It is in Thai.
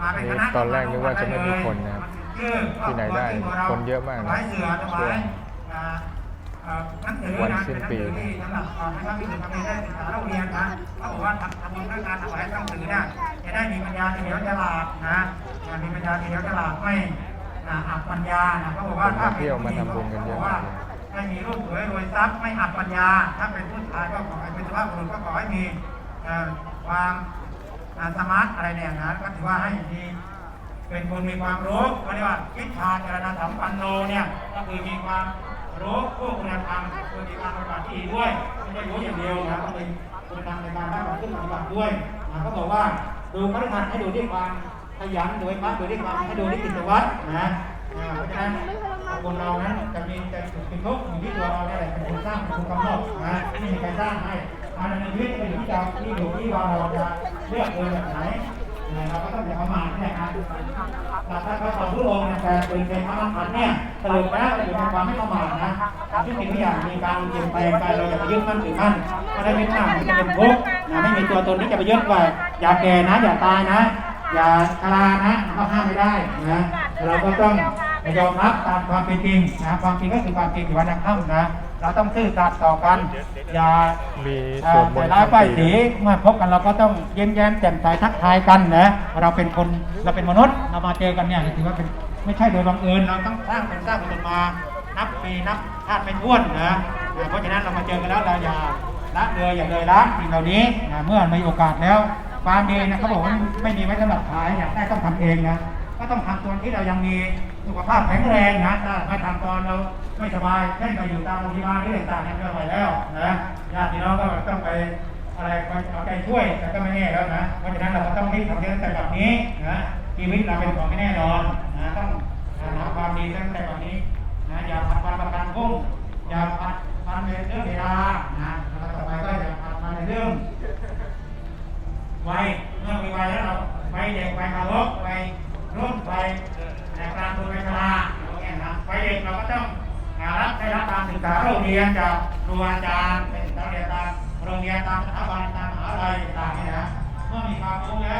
มาเป็นคณะตอนแรกนึกว่าจะไม่มีคนนะครับชื่อที่ไหนได้คนเยอะมากนะถวายเสือถวายอ่าอ่าหนังสือวันนะสิ้นปีเป็หงสือที่สำหรับอ่าให้พระภิกษุทำเองได้ศึกษาเราเรียนนะเขาบอกว่าทำทำบุญด้วยการถวายหนังสือเนี่ยจะได้มีปัญญาเฉลียวฉลาดนะอ่ามีปัญญาเฉลียวฉลาดไม่อ่าอับปัญญานะเขาบอกว่าถ้าคนมาเที่ยวมาทำบุญกันเยอะมากเลยไม่มีรูปสวยรวยทรัพย์ไม่อับปัญญา ถ้าเป็นผู้ชายก็ขอให้เป็นสุภาพบุรุษก็ขอให้มีเอ่อความอ่า สมาร์ทอะไรเนี่ยนะก็ถือว่าให้มีเป็นคนมีความรู้เขาเรียกว่าคิดชาจารณธรรมปันโนเนี่ยก็คือมีความรู้ผู้คุณธรรมคือมีการปฏิบัติที่ดีด้วยไม่ใช่รู้อย่างเดียวนะต้องมีคุณธรรมในการปฏิบัติขึ้นปฏิบัติด้วยนะเขาบอกว่าดูพระธรรมให้ดูที่ความขยันดูให้มากดูที่ความให้ดูที่กิจวัตรนะเพราะฉะนั้นคนเรานั้นจะมีแต่สุขเป็นทุกข์อยู่ที่ตัวเราเนี่ยแหละเป็นคนสร้างเป็นคนกำหนดนะไม่มีใครสร้างให้ การดำเนินชีวิตก็อยู่ที่เราที่อยู่ที่ว่าเราจะเลือกเดินแบบไหนนะเราก็ต้องอย่าประมาทเนี่ยนะหลักพระพุทธองค์ในการเป็นเป็นพระมหากษัตริย์เนี่ยสรุปแล้วอยู่ในความไม่ประมาทนะทุกสิ่งทุกอย่างมีการเปลี่ยนแปลงไปเราอย่าไปยึดมั่นถือมั่นเพราะถ้ายึดมั่นมันจะเป็นทุกนะไม่มีตัวตนที่จะไปยึดไว้อย่าแก่นะ อย่าตายนะ อย่าชรานะก็ห้ามไม่ได้นะเราก็ต้อง ยอมรับตามความเป็นจริงนะความจริงก็คือความจริงอยู่วันนักค่ำนะเราต้องซื่อสัตย์ต่อกันอย่ามีเอ่ส่วอนบแต่นร้ายป้ายสีปีเมื่อพบกันเราก็ต้องเยิ้มแย้มแจ่มใสทักทายกันนะเราเป็นคนเราเป็นมนุษย์เรามาเจอกันเนี่ยถือว่าเป็นไม่ใช่โดยบังเอิญเราต้องสร้างเป็นสร้างเป็นมานับปีนับชาติเป็นท้วนนะเพราะฉะนั้นเรามาเจอกันแล้วเราอย่าละเลยอย่าเลยละสิ่งเหล่านี้นะเมื่อมีโอกาสแล้วความดีนะเขาบอกว่าไม่มีไว้สำหรับขายอยากได้ต้องทำเองนะ ก็ต้องทำตอนที่เรายังมีสุขภาพแข็งแรงนะถ้าไม่ทำตอนเราไม่สบายเช่นไปอยู่ตามโรงพยาบาลที่ต่างๆเนี่ยไม่ไหวแล้วนะญาติพี่น้องก็ต้องไปอะไรไปเอาใจช่วยแต่ก็ไม่แน่แล้วนะเพราะฉะนั้นเราก็ต้องรีบทำเรื่องแต่แบบนี้นะชีวิตเราเป็นของไม่แน่นอนนะต้องหาความดีตั้งแต่แบบนี้นะอย่าผัดวันประกันพรุ่งอย่าผัดวันในเรื่องเวลานะแล้วต่อไปก็อย่าผัดวันในเรื่องวัยเมื่อมีวัยแล้วเราวัยเด็กวัยทารกวัย รุ่นวัยแต่กลางคนวัยชาอย่างเงี้ยนะวัยเด็กเราก็ต้องรับได้รับการศึกษาโรงเรียนจากครูอาจารย์เป็นนักเรียนตามโรงเรียนตามสถาบันตามมหาลัยต่างๆเนี่ยนะเมื่อมีความรู้แล้ว